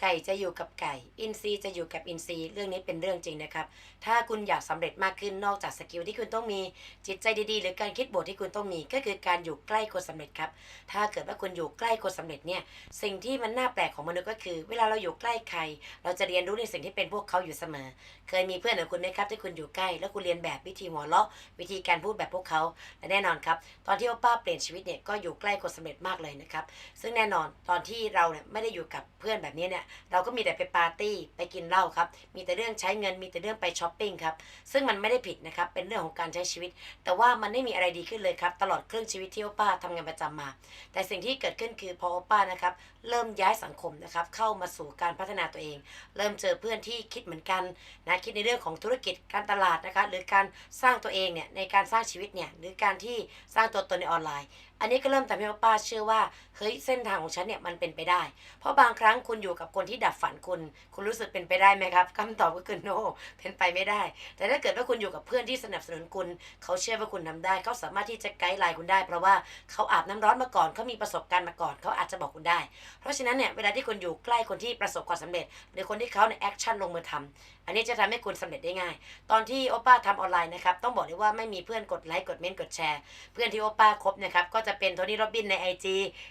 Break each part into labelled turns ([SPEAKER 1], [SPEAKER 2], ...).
[SPEAKER 1] ไก่จะอยู่กับไก่ อินทรีจะอยู่กับอินทรีเรื่องนี้เป็นเรื่องจริงนะครับ ถ้าคุณอยากสำเร็จมากขึ้นนอกจากสกิลที่คุณต้องมีจิตใจดีๆ หรือการคิดบวกที่คุณต้องมีก็คือการอยู่ใกล้คนสำเร็จครับ ถ้าเกิดว่าคุณอยู่ใกล้คนสำเร็จเนี่ยสิ่งที่มันน่าแปลกของมนุษย์ก็คือ เวลาเราอยู่ใกล้ใคร เราจะเรียนรู้ในสิ่งที่เป็นพวกเขาอยู่เสมอ เคยมีเพื่อนของคุณไหมครับที่คุณอยู่ใกล้ แล้วคุณเรียนแบบวิธีหัวเราะวิธีการพูดแบบพวกเขาและแน่นอนครับตอนที่โอป้าเปลี่ยนชีวิตเนี่ยก็อยู่ใกล้คนสำเร็จมากเลยนะครับซึ่งแน่นอนตอนที่เราเนี่ยไม่ได้อยู่กับเพื่อนแบบนี้เนี่ยเราก็มีแต่ไปปาร์ตี้ไปกินเหล้าครับ มีแต่เรื่องใช้เงินมีแต่เรื่องไปช้อปปิ้งครับ ซึ่งมันไม่ได้ผิดนะครับ เป็นเรื่องของการใช้ชีวิต แต่ว่ามันไม่มีอะไรดีขึ้นเลยครับ ตลอดครึ่งชีวิตที่โอป้าทำงานประจำมา แต่สิ่งที่เกิดขึ้นคือพอโอป้านะครับ เริ่มย้ายสังคมนะครับ เข้ามาสู่การพัฒนาตัวเอง เริ่มเจอเพื่อนที่คิดเหมือนกันนะ คิดในเรื่องของธุรกิจ การตลาดนะคะ หรือการสร้างตัวเองเนี่ย ในการสร้างชีวิตเนี่ย หรือการที่สร้างตัวตนในออนไลน์อันนี้ก็เริ่มทำให้โอป้าเชื่อว่าเฮ้ยเส้นทางของฉันเนี่ยมันเป็นไปได้ เพราะบางครั้งคุณอยู่กับคนที่ดับฝันคุณ คุณรู้สึกเป็นไปได้ไหมครับคำตอบก็คือโน no, เป็นไปไม่ได้ แต่ถ้าเกิดว่าคุณอยู่กับเพื่อนที่สนับสนุนคุณ เขาเชื่อว่าคุณทำได้ เขาสามารถที่จะไกด์ไลน์คุณได้ เพราะว่าเขาอาบน้ำร้อนมาก่อนเขามีประสบการณ์มาก่อน เขาอาจจะบอกคุณได้ เพราะฉะนั้นเนี่ยเวลาที่คุณอยู่ใกล้คนที่ประสบความสำเร็จ หรือคนที่เขาในแอคชั่นลงมือทำอันนี้จะทำให้คุณสำเร็จได้ง่าย ตอนที่โอป้าทำออนไลน์นะครับต้องบอกเลยว่าไม่มีเพื่อนกดไลค์กดเมนต์กดแชร์เพื่อนที่โอป้าคบนะครับก็จะเป็นโทนี่โรบินใน IG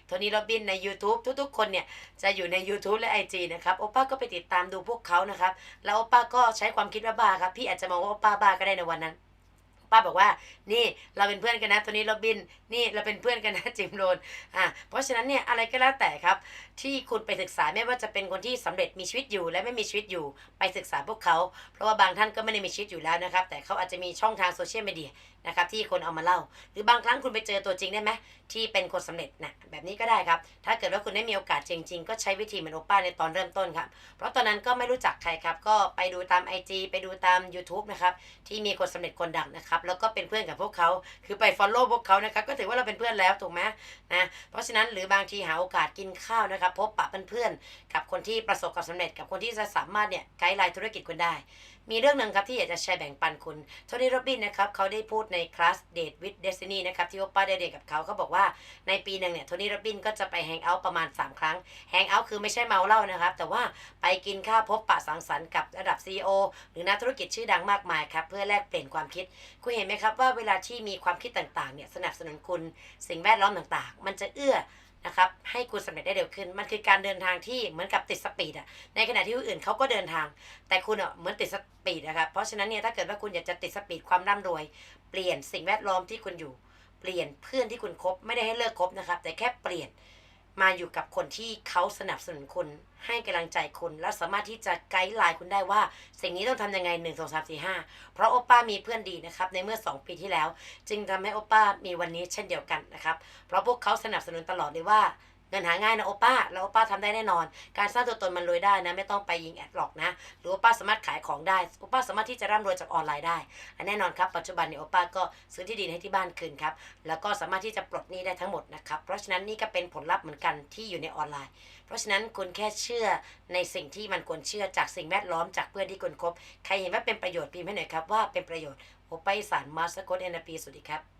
[SPEAKER 1] โทนี่โรบินใน YouTube ทุกๆ คนเนี่ยจะอยู่ใน YouTube และ IG นะครับโอป้าก็ไปติดตามดูพวกเขานะครับ แล้วโอป้าก็ใช้ความคิดว่าบ้าครับ พี่อาจจะมองว่าโอป้าบ้าก็ได้ในวันนั้น ป้าบอกว่า นี่เราเป็นเพื่อนกันนะตัวนี้โรบิน นี่เราเป็นเพื่อนกันนะจิมโรนอะเพราะฉะนั้นเนี่ยอะไรก็แล้วแต่ครับ ที่คุณไปศึกษาไม่ว่าจะเป็นคนที่สำเร็จมีชีวิตอยู่ และไม่มีชีวิตอยู่ไปศึกษาพวกเขา เพราะว่าบางท่านก็ไม่ได้มีชีวิตอยู่แล้วนะครับ แต่เขาอาจจะมีช่องทางโซเชียลมีเดียนะครับที่คนเอามาเล่า หรือบางครั้งคุณไปเจอตัวจริงได้ไหมที่เป็นคนสำเร็จนะแบบนี้ก็ได้ครับ ถ้าเกิดว่าคุณได้มีโอกาสจริง ๆ ก็ใช้วิธีเหมือนโอป้าในตอนเริ่มต้นครับเพราะตอนนั้นก็ไม่รู้จักใครครับ ก็ไปดูตาม IG ไปดูตาม YouTube นะครับที่มีคนสำเร็จคนดังนะครับแล้วก็เป็นเพื่อนกับพวกเขาคือไป Follow พวกเขานะครับก็ถือว่าเราเป็นเพื่อนแล้วถูกไหมนะเพราะฉะนั้นหรือบางทีหาโอกาสกินข้าวนะครับ พบปะเพื่อนๆกับคนที่ประสบความสำเร็จกับคนที่จะสามารถเนี่ยไกด์ไลน์ธุรกิจคุณได้ มีเรื่องหนึ่งครับที่อยากจะแชร์แบ่งปันคุณโทนี่โรบินนะครับเขาได้พูดในคลาส Date with Destiny นะครับที่โอป้าได้เดทกับเขาเขาบอกว่าในปีหนึ่งเนี่ยโทนี่โรบินก็จะไปแฮงเอาท์ประมาณ 3 ครั้งแฮงเอาท์คือไม่ใช่เมาเหล้านะครับ แต่ว่าไปกินข้าวพบปะสังสรรค์กับระดับ CEO หรือนักธุรกิจชื่อดังมากมายครับเพื่อแลกเปลี่ยนความคิดคุณเห็นไหมครับว่าเวลาที่มีความคิดต่างๆเนี่ยสนับสนุนคุณสิ่งแวดล้อมต่างๆ มันจะเอื้อนะครับให้คุณสำเร็จได้เร็วขึ้น มันคือการเดินทางที่เหมือนกับติดสปีดอะในขณะที่คนอื่นเขาก็เดินทาง แต่คุณอะเหมือนติดสปีดนะครับเพราะฉะนั้นเนี่ยถ้าเกิดว่าคุณอยากจะติดสปีดความร่ำรวย เปลี่ยนสิ่งแวดล้อมที่คุณอยู่ เปลี่ยนเพื่อนที่คุณคบไม่ได้ให้เลิกคบนะครับ แต่แค่เปลี่ยน มาอยู่กับคนที่เขาสนับสนุนคุณให้กำลังใจคุณ และสามารถที่จะไกด์ไลน์คุณได้ว่า สิ่งนี้ต้องทำยังไง1 2 3 4 5เพราะโอป้ามีเพื่อนดีนะครับ ในเมื่อ 2 ปีที่แล้ว จึงทำให้โอป้ามีวันนี้เช่นเดียวกันนะครับ เพราะพวกเขาสนับสนุนตลอดเลยว่า เงินหาง่ายนะโอป้าแล้วโอป้าทำได้แน่นอน การสร้างตัวตนมันรวยได้นะ ไม่ต้องไปยิงแอดหรอกนะ หรือโอป้าสามารถขายของได้โอป้าสามารถที่จะร่ำรวยจากออนไลน์ได้และแน่นอนครับปัจจุบันเนี่ยโอป้าก็ซื้อที่ดินให้ที่บ้านคืนครับ แล้วก็สามารถที่จะปลดหนี้ได้ทั้งหมดนะครับ เพราะฉะนั้นนี่ก็เป็นผลลัพธ์เหมือนกันที่อยู่ในออนไลน์ เพราะฉะนั้นคุณแค่เชื่อในสิ่งที่มันควรเชื่อจากสิ่งแวดล้อมจากเพื่อนที่คุณคบ ใครเห็นว่าเป็นประโยชน์พิมพ์ให้หน่อยครับว่าเป็นประโยชน์โอป้าอีสานมาสโกตเอ็นปีสวัสดีครับ